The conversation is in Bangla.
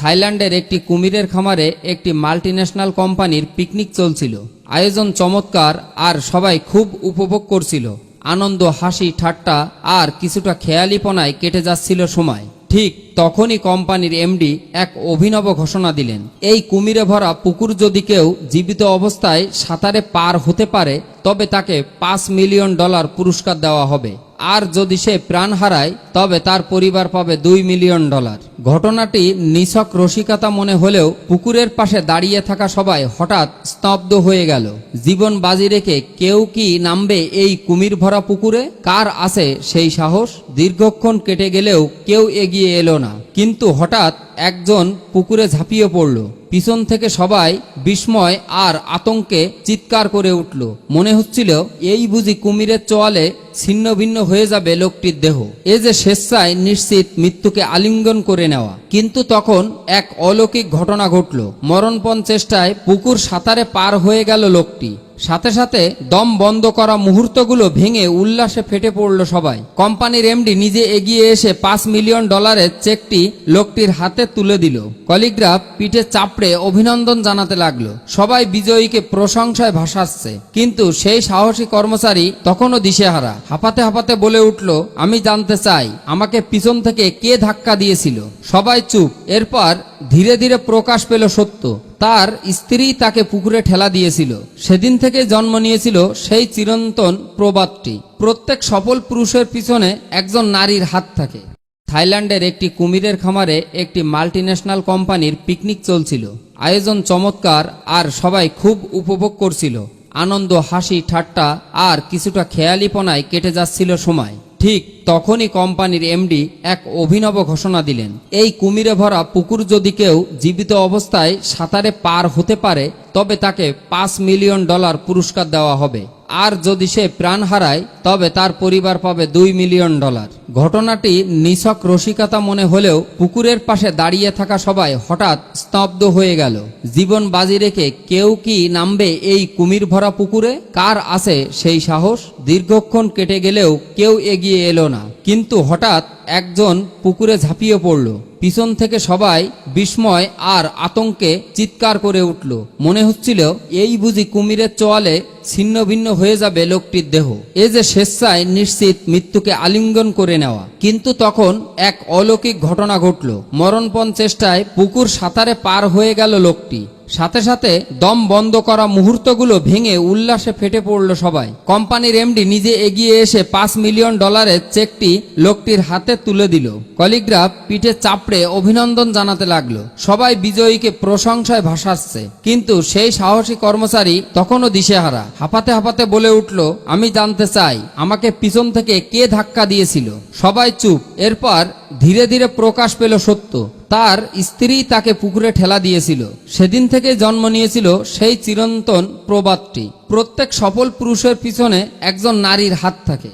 থাইল্যান্ডের একটি কুমিরের খামারে একটি মাল্টিন্যাশনাল কোম্পানির পিকনিক চলছিল। আয়োজন চমৎকার আর সবাই খুব উপভোগ করছিল। আনন্দ, হাসি, ঠাট্টা আর কিছুটা খেয়ালিপনায় কেটে যাচ্ছিল সময়। ঠিক তখনই কোম্পানির এমডি এক অভিনব ঘোষণা দিলেন। এই কুমিরে ভরা পুকুর যদি কেউ জীবিত অবস্থায় সাঁতারে পার হতে পারে, তবে তাকে পাঁচ মিলিয়ন ডলার পুরস্কার দেওয়া হবে। আর যদি সে প্রাণ হারায়, তবে তার পরিবার পাবে দুই মিলিয়ন ডলার। ঘটনাটি নিছক রসিকতা মনে হলেও পুকুরের পাশে দাঁড়িয়ে থাকা সবাই হঠাৎ স্তব্ধ হয়ে গেল। জীবন বাজি রেখে কেউ কি নামবে এই কুমির ভরা পুকুরে? কার আছে সেই সাহস? দীর্ঘক্ষণ কেটে গেলেও কেউ এগিয়ে এলো না। কিন্তু হঠাৎ একজন পুকুরে ঝাঁপিয়ে পড়ল। পিছন থেকে সবাই বিস্ময় আর আতঙ্কে চিৎকার করে উঠল। মনে হচ্ছিল, এই বুঝি কুমিরের চোয়ালে ছিন্ন ভিন্ন হয়ে যাবে লোকটির দেহ। এ যে স্বেচ্ছায় নিশ্চিত মৃত্যুকে আলিঙ্গন করে নেওয়া। কিন্তু তখন এক অলৌকিক ঘটনা ঘটল। মরণপণ চেষ্টায় পুকুর সাঁতারে পার হয়ে গেল লোকটি। সাথে সাথে দম বন্ধ করা মুহূর্তগুলো ভেঙে উল্লাসে ফেটে পড়ল সবাই। কোম্পানির এমডি নিজে এগিয়ে এসে পাঁচ মিলিয়ন ডলারের চেকটি লোকটির হাতে তুলে দিল। কলিগ্রাফ পিঠে চাপড়ে অভিনন্দন জানাতে লাগল। সবাই বিজয়ীকে প্রশংসায় ভাসাচ্ছে। কিন্তু সেই সাহসী কর্মচারী তখনও দিশেহারা। হাঁপাতে হাঁপাতে বলে উঠল, আমি জানতে চাই, আমাকে পিছন থেকে কে ধাক্কা দিয়েছিল? সবাই চুপ। এরপর ধীরে ধীরে প্রকাশ পেল সত্য। তার স্ত্রী তাকে পুকুরে ঠেলা দিয়েছিল। সেদিন থেকে জন্ম নিয়েছিল সেই চিরন্তন প্রবাদটি। প্রত্যেক সফল পুরুষের পিছনে একজন নারীর হাত থাকে। থাইল্যান্ডের একটি কুমিরের খামারে একটি মাল্টিন্যাশনাল কোম্পানির পিকনিক চলছিল। আয়োজন চমৎকার আর সবাই খুব উপভোগ করছিল। আনন্দ, হাসি, ঠাট্টা আর কিছুটা খেয়ালিপনায় কেটে যাচ্ছিল সময়। ঠিক তখনই কোম্পানির এমডি এক অভিনব ঘোষণা দিলেন। এই কুমিরে ভরা পুকুর যদি কেউ জীবিত অবস্থায় সাঁতারে পার হতে পারে, তবে তাকে পাঁচ মিলিয়ন ডলার পুরস্কার দেওয়া হবে। আর যদি সে প্রাণ হারায়, তবে তার পরিবার পাবে দুই মিলিয়ন ডলার। ঘটনাটি নিছক রসিকতা মনে হলেও পুকুরের পাশে দাঁড়িয়ে থাকা সবাই হঠাৎ স্তব্ধ হয়ে গেল। জীবন বাজি রেখে কেউ কি নামবে এই কুমির ভরা পুকুরে? কার আছে সেই সাহস? দীর্ঘক্ষণ কেটে গেলেও কেউ এগিয়ে এলো না। কিন্তু হঠাৎ একজন পুকুরে ঝাঁপিয়ে পড়ল। পিছন থেকে সবাই বিস্ময় আর আতঙ্কে চিৎকার করে উঠল। মনে হচ্ছিল, এই বুঝি কুমিরের চোয়ালে ছিন্ন ভিন্ন হয়ে যাবে লোকটির দেহ। এ যে স্বেচ্ছায় নিশ্চিত মৃত্যুকে আলিঙ্গন করে নেওয়া। কিন্তু তখন এক অলৌকিক ঘটনা ঘটল। মরণপণ চেষ্টায় পুকুর সাঁতারে পার হয়ে গেল লোকটি। সাথে সাথে দম বন্ধ করা মুহূর্তগুলো ভেঙে উল্লাসে ফেটে পড়ল সবাই। কোম্পানির এমডি নিজে এগিয়ে এসে পাঁচ মিলিয়ন ডলারের চেকটি লোকটির হাতে তুলে দিল। কলিগ্রাফ পিঠে চাপড়ে অভিনন্দন জানাতে লাগল। সবাই বিজয়ীকে প্রশংসায় ভাসাচ্ছে। কিন্তু সেই সাহসী কর্মচারী তখনও দিশেহারা। হাঁপাতে হাঁপাতে বলে উঠল, আমি জানতে চাই, আমাকে পিছন থেকে কে ধাক্কা দিয়েছিল? সবাই চুপ। এরপর ধীরে ধীরে প্রকাশ পেল সত্য। তার স্ত্রী তাকে পুকুরে ঠেলা দিয়েছিল। সেদিন থেকে জন্ম নিয়েছিল সেই চিরন্তন প্রবাদটি। প্রত্যেক সফল পুরুষের পিছনে একজন নারীর হাত থাকে।